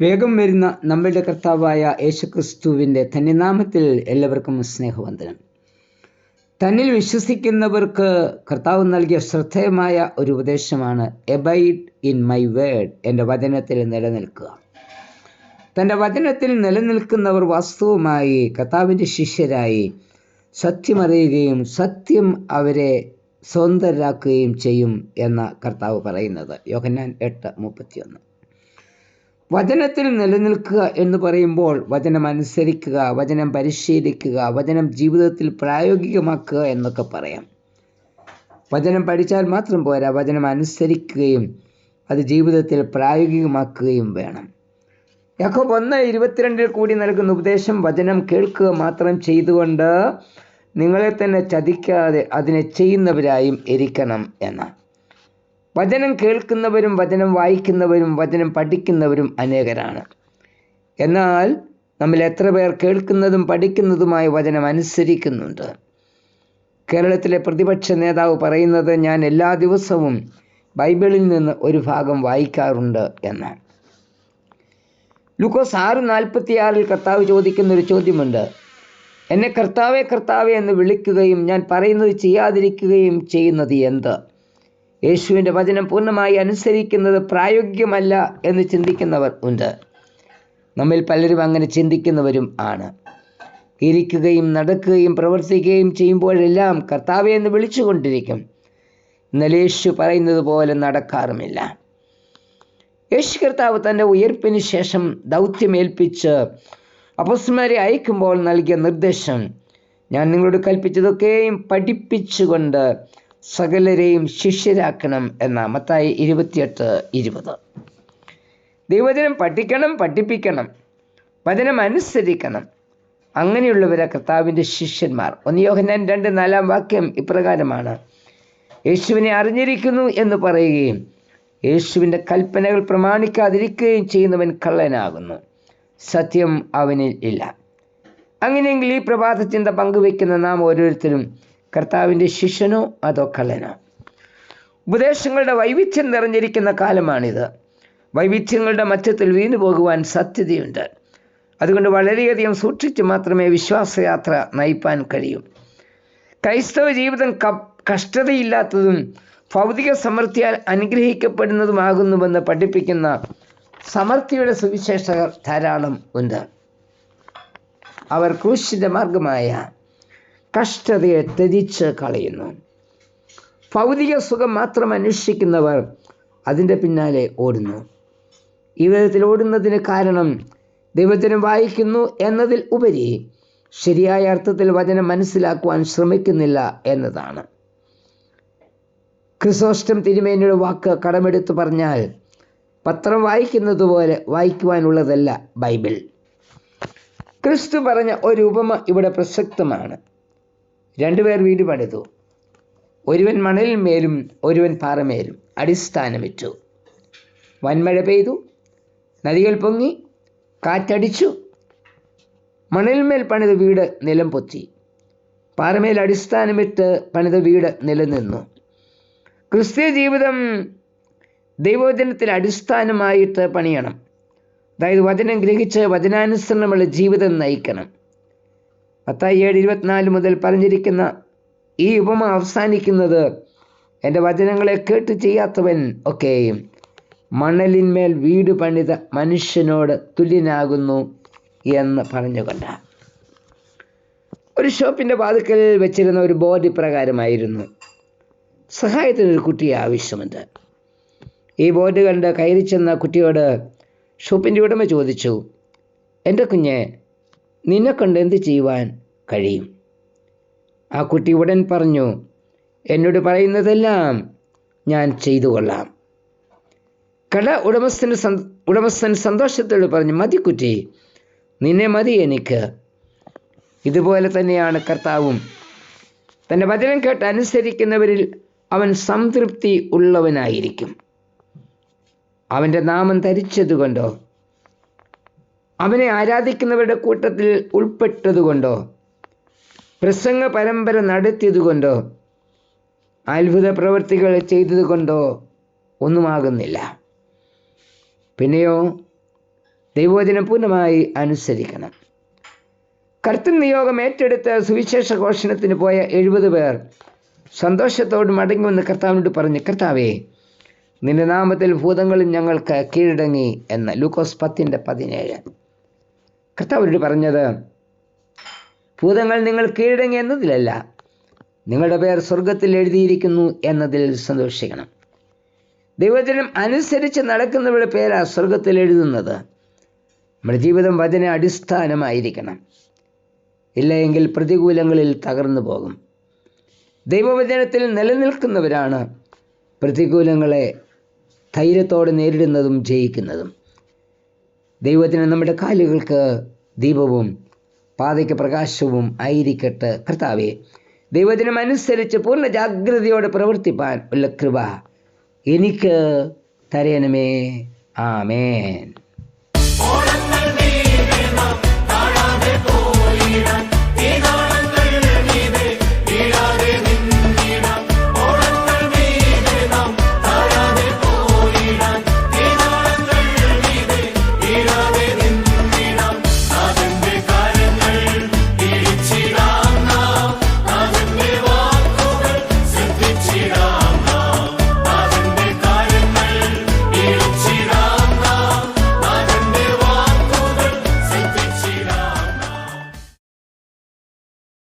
വേഗം വരുന്ന നമ്മളുടെ കർത്താവായ യേശുക്രിസ്തുവിന്റെ ധന്യനാമത്തിൽ എല്ലാവർക്കും സ്നേഹവന്ദനം. തന്നിൽ വിശ്വസിക്കുന്നവർക്ക് കർത്താവ് നൽകിയ ശ്രദ്ധേയമായ ഒരു ഉപദേശമാണ് എബൈഡ് ഇൻ മൈ വേഡ് എന്റെ വചനത്തിൽ നിലനിൽക്കുക. തന്റെ വചനത്തിൽ നിലനിൽക്കുന്നവർ വാസ്തവമായി കർത്താവിന്റെ ശിഷ്യരായി സത്യമറിയുകയും സത്യം അവരെ സ്വതന്ത്രരാക്കുകയും ചെയ്യും എന്ന കർത്താവ് പറയുന്നത്. യോഹന്നാൻ എട്ട് മുപ്പത്തിയൊന്ന്. വചനത്തിൽ നിലനിൽക്കുക എന്ന് പറയുമ്പോൾ വചനം അനുസരിക്കുക വചനം പരിശീലിക്കുക വചനം ജീവിതത്തിൽ പ്രായോഗികമാക്കുക എന്നൊക്കെ പറയാം. വചനം പഠിച്ചാൽ മാത്രം പോരാ വചനം അനുസരിക്കുകയും അത് ജീവിതത്തിൽ പ്രായോഗികമാക്കുകയും വേണം. യാക്കോബ് ഒന്ന് ഇരുപത്തിരണ്ടിൽ കൂടി നൽകുന്ന ഉപദേശം വചനം കേൾക്കുക മാത്രം ചെയ്തുകൊണ്ട് നിങ്ങളെ തന്നെ ചതിക്കാതെ അതിനെ ചെയ്യുന്നവരായും ഇരിക്കണം എന്ന് വചനം കേൾക്കുന്നവരും വചനം വായിക്കുന്നവരും വചനം പഠിക്കുന്നവരും അനേകരാണ്. എന്നാൽ നമ്മൾ എത്ര പേർ കേൾക്കുന്നതും പഠിക്കുന്നതുമായ വചനം അനുസരിക്കുന്നുണ്ട്. കേരളത്തിലെ പ്രതിപക്ഷ നേതാവ് പറയുന്നത് ഞാൻ എല്ലാ ദിവസവും ബൈബിളിൽ നിന്ന് ഒരു ഭാഗം വായിക്കാറുണ്ട് എന്നാണ്. ലൂക്കോസ് ആറ് നാൽപ്പത്തിയാറിൽ കർത്താവ് ചോദിക്കുന്ന ഒരു ചോദ്യമുണ്ട്. എന്നെ കർത്താവെ കർത്താവെ എന്ന് വിളിക്കുകയും ഞാൻ പറയുന്നത് ചെയ്യാതിരിക്കുകയും ചെയ്യുന്നത് എന്ത്? യേശുവിന്റെ വചനം പൂർണമായി അനുസരിക്കുന്നത് പ്രായോഗികമല്ല എന്ന് ചിന്തിക്കുന്നവർ ഉണ്ട്. നമ്മിൽ പലരും അങ്ങനെ ചിന്തിക്കുന്നവരും ആണ്. ഇരിക്കുകയും നടക്കുകയും പ്രവർത്തിക്കുകയും ചെയ്യുമ്പോഴെല്ലാം കർത്താവെ എന്ന് വിളിച്ചുകൊണ്ടിരിക്കും. എന്നാൽ യേശു പറയുന്നത് പോലെ നടക്കാറുമില്ല. യേശു കർത്താവ് തന്റെ ഉയർപ്പിന് ശേഷം ദൗത്യമേൽപ്പിച്ച് അപസ്മാരെ അയക്കുമ്പോൾ നൽകിയ നിർദ്ദേശം ഞാൻ നിങ്ങളോട് കൽപ്പിച്ചതൊക്കെയും പഠിപ്പിച്ചുകൊണ്ട് സകലരെയും ശിഷ്യരാക്കണം എന്ന മത്തായി ഇരുപത്തിയെട്ട് ഇരുപത്. ദൈവജനം പഠിക്കണം പഠിപ്പിക്കണം വചനം അനുസരിക്കണം. അങ്ങനെയുള്ളവരെ കർത്താവിന്റെ ശിഷ്യന്മാർ. ഒന്ന് യോഹന്നാൻ രണ്ട് നാലാം വാക്യം ഇപ്രകാരമാണ്. യേശുവിനെ അറിഞ്ഞിരിക്കുന്നു എന്ന് പറയുകയും യേശുവിന്റെ കൽപ്പനകൾ പ്രമാണിക്കാതിരിക്കുകയും ചെയ്യുന്നവൻ കള്ളനാകുന്നു. സത്യം അവനിൽ ഇല്ല. അങ്ങനെയെങ്കിൽ ഈ പ്രഭാത ചിന്ത പങ്കുവെക്കുന്ന നാം ഓരോരുത്തരും കർത്താവിന്റെ ശിഷ്യനോ അതോ കള്ളനോ? ഉപദേശങ്ങളുടെ വൈവിധ്യം നിറഞ്ഞിരിക്കുന്ന കാലമാണിത്. വൈവിധ്യങ്ങളുടെ മറ്റത്തിൽ വീണു പോകുവാൻ സാധ്യതയുണ്ട്. അതുകൊണ്ട് വളരെയധികം സൂക്ഷിച്ച് മാത്രമേ വിശ്വാസയാത്ര നയിപ്പാൻ കഴിയൂ. ക്രൈസ്തവ ജീവിതം കഷ്ടതയില്ലാത്തതും ഭൗതിക സമൃദ്ധിയാൽ അനുഗ്രഹിക്കപ്പെടുന്നതുമാകുന്നുവെന്ന് പഠിപ്പിക്കുന്ന സമൃദ്ധിയുടെ സുവിശേഷകർ ധാരാളം ഉണ്ട്. അവർ ക്രൂശിന്റെ മാർഗമായ കഷ്ടതയെ ത്യജിച്ച് കളയുന്നു. ഭൗതിക സുഖം മാത്രം അന്വേഷിക്കുന്നവർ അതിന്റെ പിന്നാലെ ഓടുന്നു. ഈ വിധത്തിൽ ഓടുന്നതിന് കാരണം ദൈവത്തിനും വായിക്കുന്നു എന്നതിൽ ഉപരി ശരിയായ അർത്ഥത്തിൽ വചനം മനസ്സിലാക്കുവാൻ ശ്രമിക്കുന്നില്ല എന്നതാണ്. ക്രിസോസ്റ്റം തിരുമേനിയുടെ വാക്ക് കടമെടുത്ത് പറഞ്ഞാൽ പത്രം വായിക്കുന്നത് പോലെ വായിക്കുവാനുള്ളതല്ല ബൈബിൾ. ക്രിസ്തു പറഞ്ഞ ഒരു ഉപമ ഇവിടെ പ്രസക്തമാണ്. രണ്ടുപേർ വീട് പണിതു ഒരുവൻ മണലിന്മേലും ഒരുവൻ പാറമേലും അടിസ്ഥാനമിട്ടു. വൻമഴ പെയ്തു. നദികൾ പൊങ്ങി. കാറ്റടിച്ചു. മണലിന്മേൽ പണിത വീട് നിലം പൊത്തി. പാറമേൽ അടിസ്ഥാനമിട്ട് പണിത വീട് നിലനിന്നു. ക്രിസ്തീയ ജീവിതം ദൈവവചനത്തിൽ അടിസ്ഥാനമായിട്ട് പണിയണം. അതായത് വചനം ഗ്രഹിച്ച് വചനാനുസരണമുള്ള ജീവിതം നയിക്കണം. പത്തായി ഏഴ് ഇരുപത്തിനാല് മുതൽ പറഞ്ഞിരിക്കുന്ന ഈ ഉപമ അവസാനിക്കുന്നത് എന്റെ വചനങ്ങളെ കേട്ട് ചെയ്യാത്തവൻ ഒക്കെയും മണലിന്മേൽ വീട് പണിത മനുഷ്യനോട് തുല്യനാകുന്നു എന്ന് പറഞ്ഞുകൊണ്ട് ഒരു ഷോപ്പിന്റെ വാതുക്കൽ വെച്ചിരുന്ന ഒരു ബോർഡ് ഇപ്രകാരമായിരുന്നു. സഹായത്തിനൊരു കുട്ടി ആവശ്യമുണ്ട്. ഈ ബോർഡ് കണ്ട് കയറി ചെന്ന കുട്ടിയോട് ഷോപ്പിന്റെ ഉടമ ചോദിച്ചു എന്റെ കുഞ്ഞ് നിന്നെ കൊണ്ട് എന്ത് ചെയ്യുവാൻ? കഴിയും. ആ കുട്ടി ഉടൻ പറഞ്ഞു എന്നോട് പറയുന്നതെല്ലാം ഞാൻ ചെയ്തു കൊള്ളാം. കട ഉടമസ്ഥന് ഉടമസ്ഥൻ സന്തോഷത്തോട് പറഞ്ഞു മതി കുറ്റി നിന്നെ മതി എനിക്ക്. ഇതുപോലെ തന്നെയാണ് കർത്താവും. തന്റെ വചനം കേട്ട് അനുസരിക്കുന്നവരിൽ അവൻ സംതൃപ്തി ഉള്ളവനായിരിക്കും. അവന്റെ നാമം ധരിച്ചതുകൊണ്ടോ അവനെ ആരാധിക്കുന്നവരുടെ കൂട്ടത്തിൽ ഉൾപ്പെട്ടതുകൊണ്ടോ? പ്രസംഗ പരമ്പര നടത്തിയതുകൊണ്ടോ? അത്ഭുത പ്രവൃത്തികൾ ചെയ്തതുകൊണ്ടോ ഒന്നുമാകുന്നില്ല. പിന്നെയോ ദൈവോചനം പൂർണമായി അനുസരിക്കണം. കർത്തൻ നിയോഗം ഏറ്റെടുത്ത് സുവിശേഷ ഘോഷണത്തിന് പോയ എഴുപത് പേർ സന്തോഷത്തോട് മടങ്ങുമെന്ന് കർത്താവിനോട് പറഞ്ഞു കർത്താവേ നിന്റെ നാമത്തിൽ ഭൂതങ്ങളും ഞങ്ങൾക്ക് കീഴടങ്ങി എന്ന് ലൂക്കോസ് പത്തിന്റെ പതിനേഴ്. കർത്താവരോട് പറഞ്ഞത് ഭൂതങ്ങൾ നിങ്ങൾ കീഴടങ്ങി എന്നതിലല്ല നിങ്ങളുടെ പേർ സ്വർഗത്തിൽ എഴുതിയിരിക്കുന്നു എന്നതിൽ സന്തോഷിക്കണം. ദൈവജനം അനുസരിച്ച് നടക്കുന്നവരുടെ പേരാ സ്വർഗത്തിൽ എഴുതുന്നത്. നമ്മുടെ ജീവിതം വചന അടിസ്ഥാനമായിരിക്കണം. ഇല്ലെങ്കിൽ പ്രതികൂലങ്ങളിൽ തകർന്നു പോകും. ദൈവവചനത്തിൽ നിലനിൽക്കുന്നവരാണ് പ്രതികൂലങ്ങളെ ധൈര്യത്തോടെ നേരിടുന്നതും ജയിക്കുന്നതും. ദൈവത്തിന് നമ്മുടെ കാലുകൾക്ക് ദീപവും പാതയ്ക്ക് പ്രകാശവും ആയിരിക്കട്ടെ. കർത്താവെ ദൈവത്തിനും അനുസരിച്ച് പൂർണ ജാഗ്രതയോടെ പ്രവർത്തിപ്പാൻ ഉള്ള കൃപ എനിക്ക് തരയണമേ ആമേൻ.